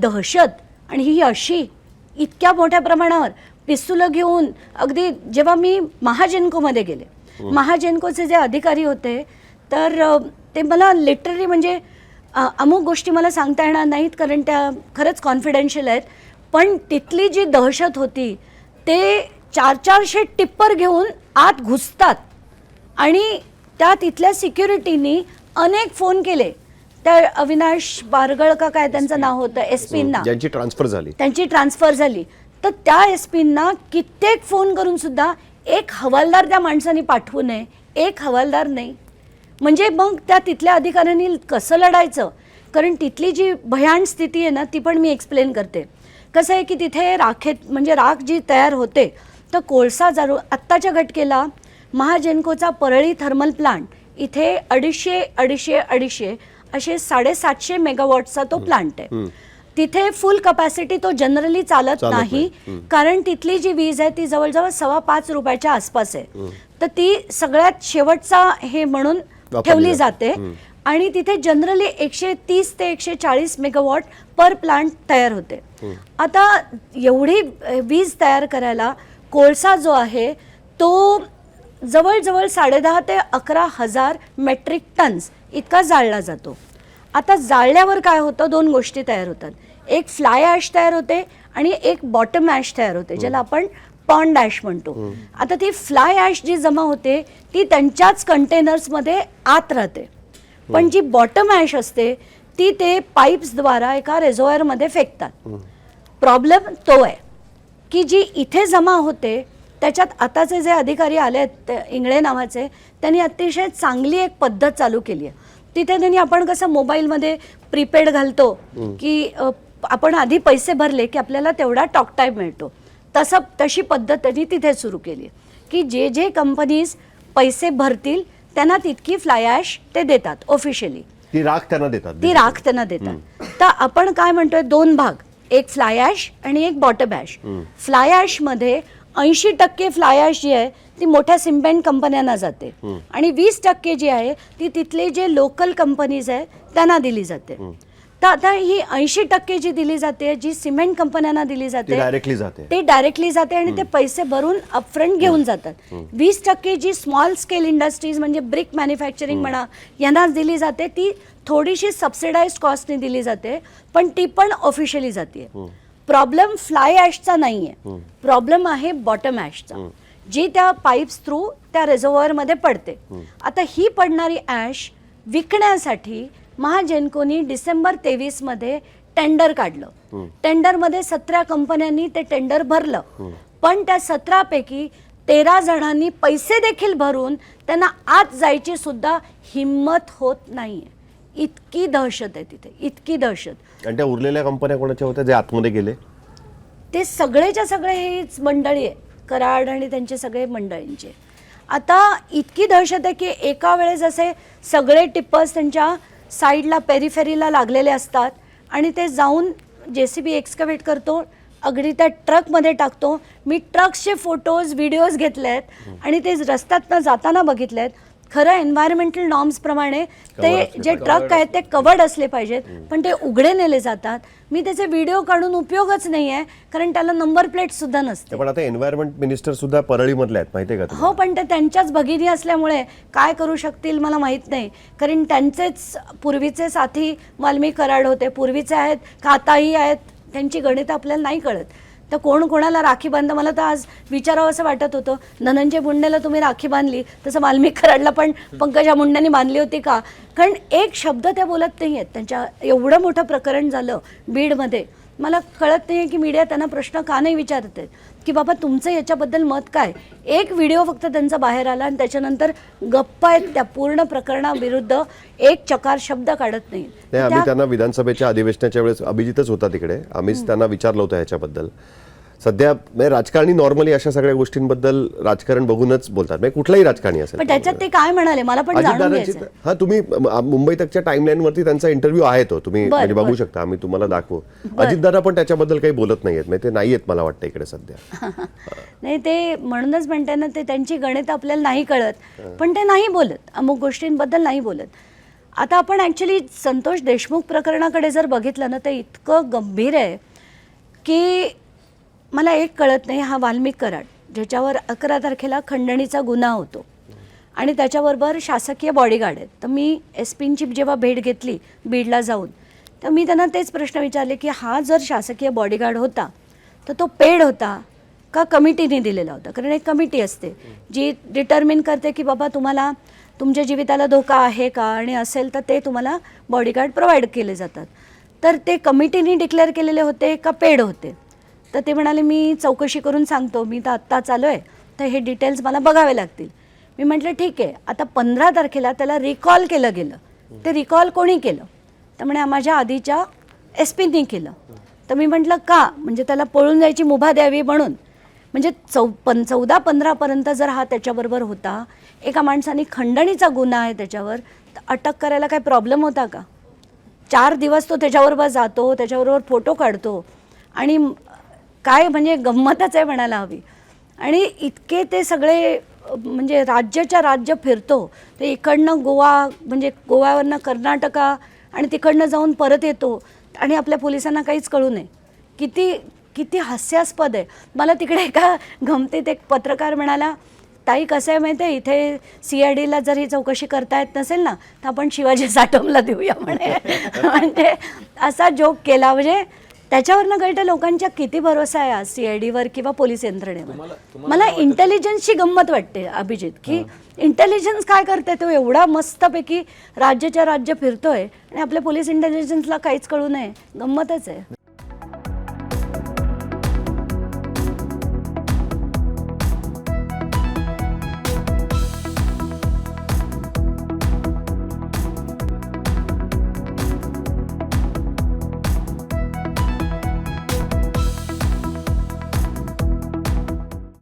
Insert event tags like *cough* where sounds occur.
दहशत. आणि ही अशी इतक्या मोठ्या प्रमाणावर पिस्तुलं घेऊन अगदी जेव्हा मी महाजेनकोमध्ये गेले महाजेनकोचे जे अधिकारी होते तर ते मला लिटरली म्हणजे अमुक गोष्टी मला सांगता येणार नाहीत कारण त्या खरंच कॉन्फिडेन्शियल आहेत. पण तिथली जी दहशत होती ते चार चारशे टिप्पर घेऊन आत घुसतात. आणि त्या तिथल्या सिक्युरिटीनी अनेक फोन केले. त्या अविनाश बारगळ का काय त्यांचं नाव होतं? एस पींना ज्यांची ट्रान्सफर झाली. त्यांची ट्रान्सफर झाली. तर त्या एस पींना कित्येक फोन करून सुद्धा एक हवालदार त्या माणसाने पाठवू नये एक हवालदार नाही. म्हणजे मग त्या तिथल्या अधिकाऱ्यांनी कसं लढायचं? कारण तिथली जी भयान स्थिती आहे ना ती पण मी एक्सप्लेन करते. कसं आहे की तिथे राखेत म्हणजे राख जी तयार होते तर कोळसा जारू आत्ताच्या घटकेला महाजेनकोचा परळी थर्मल प्लांट इथे अडीचशे अडीचशे अडीचशे असे साडेसातशे मेगावॉटचा तो प्लांट आहे. तिथे फुल कपॅसिटी तो जनरली चालत नाही कारण तिथली जी वीज आहे ती जवळजवळ सव्वा पाच रुपयाच्या आसपास आहे. तर ती सगळ्यात शेवटचा हे म्हणून ठेवली जाते. आणि तिथे जनरली एकशे तीस ते एकशे चाळीस मेगावॉट पर प्लांट तयार होते. आता एवढी वीज तयार करायला कोळसा जो आहे तो जवळजवळ साडेदहा ते अकरा हजार मेट्रिक टन्स इतका जाळला जातो. आता जाळल्यावर काय होतं? दोन गोष्टी तयार होतात. एक फ्लाय ॲश तयार होते आणि एक बॉटम ॲश तयार होते ज्याला आपण पॉन्ड ॲश म्हणतो. आता ती फ्लाय ॲश जी जमा होते ती त्यांच्याच कंटेनर्समध्ये आत राहते. पण जी बॉटम ॲश असते ती ते पाईप्सद्वारा एका रेझोयरमध्ये फेकतात. प्रॉब्लेम तो आहे की जी इथे जमा होते त्याच्यात आताचे जे अधिकारी आले आहेत ते इंगळे नावाचे त्यांनी अतिशय चांगली एक पद्धत चालू केली आहे. तिथे त्यांनी आपण कसं मोबाईलमध्ये प्रीपेड घालतो की आपण आधी पैसे भरले की आपल्याला तेवढा टॉक टाईम मिळतो. तसं तशी पद्धत त्यांनी तिथे सुरू केली की जे जे कंपनीज पैसे भरतील त्यांना तितकी फ्लाय ॲश ते देतात ऑफिशियली ती राख त्यांना देतात. ती राख त्यांना देतात. तर आपण काय म्हणतोय दोन भाग. एक फ्लाय ॲश आणि एक बॉटम ॲश फ्लाय ॲश मध्ये ऐंशी टक्के फ्लाय ॲश जी आहे ती मोठ्या सिमेंट कंपन्यांना जाते. आणि वीस टक्के जी आहे ती तिथले जे लोकल कंपनीज आहे त्यांना दिली जाते. तर आता ही ऐंशी टक्के जी दिली जाते जी सिमेंट कंपन्यांना दिली जाते डायरेक्टली जाते. ते डायरेक्टली जाते आणि ते पैसे भरून अपफ्रंट घेऊन जातात. वीस टक्के जी स्मॉल स्केल इंडस्ट्रीज म्हणजे ब्रिक मॅन्युफॅक्चरिंग म्हणा यांना दिली जाते ती थोडीशी सबसिडाइज कॉस्टने दिली जाते पण ती पण ऑफिशियली जाते प्रॉब्लेम फ्लाय ॲशचा नाही आहे प्रॉब्लेम आहे बॉटम ॲशचा. जी त्या पाईप्स थ्रू त्या रेझोवरमध्ये पडते. आता ही पडणारी ॲश विकण्यासाठी महाजेनकोनी डिसेंबर तेवीसमध्ये टेंडर काढलं. टेंडरमध्ये सतरा कंपन्यांनी ते टेंडर भरलं. पण त्या सतरापैकी तेरा जणांनी पैसे देखील भरून त्यांना आत जायची सुद्धा हिंमत होत नाहीये. इतकी दहशत आहे तिथे इतकी दहशत. आणि त्या उरलेल्या कंपन्या कोणाच्या होत्या? जे आतमध्ये गेले? ते सगळेच्या सगळे हेच मंडळी आहे कराड आणि त्यांचे सगळे मंडळींचे. आता इतकी दहशत आहे की एका वेळेस असे सगळे टिप्पर्स त्यांच्या साईडला पेरिफेरीला लागलेले असतात आणि ते जाऊन जे सी बी एक्सकवेट करतो अगदी त्या ट्रकमध्ये टाकतो. मी ट्रक्सचे फोटोज व्हिडिओज घेतले आहेत आणि ते रस्त्यातनं जाताना बघितले आहेत खरं एन्व्हायरमेंटल नॉर्म्स प्रमाणे ते जे ट्रक आहेत ते कवर्ड असले पाहिजेत पण ते उघडे नेले जातात. मी त्याचे व्हिडिओ काढून उपयोगच नाही आहे कारण त्याला नंबर प्लेट सुद्धा नसते. पण आता एन्व्हायरमेंट मिनिस्टर सुद्धा परळीमधले आहेत माहितीये का? हो पण ते त्यांच्याच भगिनी असल्यामुळे काय करू शकतील मला माहीत नाही. कारण त्यांचेच पूर्वीचे साथी वाल्मी कराड होते पूर्वीचे आहेत का आताही आहेत त्यांची गणित आपल्याला नाही कळत. तर कोण कोणाला राखी बांधतं मला तर आज विचारावं असं वाटत होतं. धनंजय मुंडेला तुम्ही राखी बांधली तसं वाल्मिक कराडला पण पंकजा मुंडेंनी बांधली होती का? कारण एक शब्द त्या बोलत नाही आहेत. त्यांच्या एवढं मोठं प्रकरण झालं बीडमध्ये. मला कळत नाही की मीडिया त्यांना प्रश्न का नाही विचारत आहेत. की बाबा तुमचं याच्याबद्दल मत काय? एक व्हिडिओ फक्त त्यांचा बाहेर आला आणि त्याच्यानंतर गप्पा आहेत त्या पूर्ण प्रकरणाविरुद्ध एक चकार शब्द काढत नाही. नाही आम्ही त्यांना विधानसभेच्या अधिवेशनाच्या वेळेस अभिजितच होता तिकडे. आम्हीच त्यांना विचारलं होतं ह्याच्याबद्दल. सध्या म्हणजे राजकारणी नॉर्मली अशा सगळ्या गोष्टींबद्दल राजकारण बघूनच बोलतात. म्हणजे कुठलाही राजकारणी असेल. पण त्याच्यात ते काय म्हणाले? मला पण हा तुम्ही मुंबई तकच्या टाइमलाईन वरती त्यांचा इंटरव्ह्यू आहे तो. तुम्ही म्हणजे बघू. शकता. आम्ही तुम्हाला दाखवू. अजितदादा पण त्याच्याबद्दल काही बोलत नाहीयेत. म्हणजे ते नाहीयेत मला वाटतं इकडे सध्या. *laughs* नाही ते म्हणूनच म्हणते ना ते त्यांची गणित आपल्याला नाही कळत. पण ते नाही बोलत. अमुक गोष्टींबद्दल नाही बोलत. आता आपण ॲक्च्युली संतोष देशमुख प्रकरणाकडे जर बघितलं ना तर इतकं गंभीर आहे की मला एक कळत नाही हा वाल्मिक कराड ज्याच्यावर अकरा तारखेला खंडणीचा गुन्हा होतो. आणि त्याच्याबरोबर शासकीय बॉडीगार्ड आहेत. तर मी एस पींची जेव्हा भेट घेतली बीडला जाऊन तर मी त्यांना तेच प्रश्न विचारले की हा जर शासकीय बॉडीगार्ड होता तर तो पेड होता का कमिटीने दिलेला होता? कारण एक कमिटी असते जी डिटर्मिन करते की बाबा तुम्हाला तुमच्या जीविताला धोका आहे का? आणि असेल तर ते तुम्हाला बॉडीगार्ड प्रोव्हाइड केले जातात. तर ते कमिटीने डिक्लेअर केलेले होते का पेड होते? तर ते म्हणाले मी चौकशी करून सांगतो. मी तर आत्ता चालू आहे. तर हे डिटेल्स मला बघावे लागतील. मी म्हटलं ठीक आहे. आता पंधरा तारखेला त्याला रिकॉल केलं गेलं. ते रिकॉल कोणी केलं? तर म्हणे माझ्या आधीच्या एस पीनी केलं. तर मी म्हटलं का? म्हणजे त्याला पळून जायची मुभा द्यावी म्हणून. म्हणजे चौ पन चौदा पंधरापर्यंत जर हा त्याच्याबरोबर होता एका माणसाने खंडणीचा गुन्हा आहे त्याच्यावर तर अटक करायला काय प्रॉब्लेम होता का? चार दिवस तो त्याच्याबरोबर जातो त्याच्याबरोबर फोटो काढतो आणि काय म्हणजे गंमतच आहे म्हणायला हवी. आणि इतके ते सगळे म्हणजे राज्याच्या राज्य फिरतो ते इकडनं गोवा म्हणजे गोव्यावरनं कर्नाटका आणि तिकडनं जाऊन परत येतो आणि आपल्या पोलिसांना काहीच कळू नये. किती किती हास्यास्पद आहे. मला तिकडे एका गमतीत एक पत्रकार म्हणाला ताई कसं आहे माहिती आहे इथे सी आय डीला जर ही चौकशी करता येत नसेल ना तर आपण शिवाजी साटमला देऊया. म्हणे. *laughs* म्हणजे असा जोक केला. म्हणजे त्याच्यावरनं कळतं लोकांच्या किती भरोसा आहे आज सी आय डीवर किंवा पोलीस यंत्रणेवर? मला इंटेलिजन्सची गंमत वाटते अभिजित की इंटेलिजन्स काय करते तो एवढा मस्तपैकी राज्याच्या राज्य फिरतोय आणि आपल्या पोलीस इंटेलिजन्सला काहीच कळू नये. गंमतच आहे.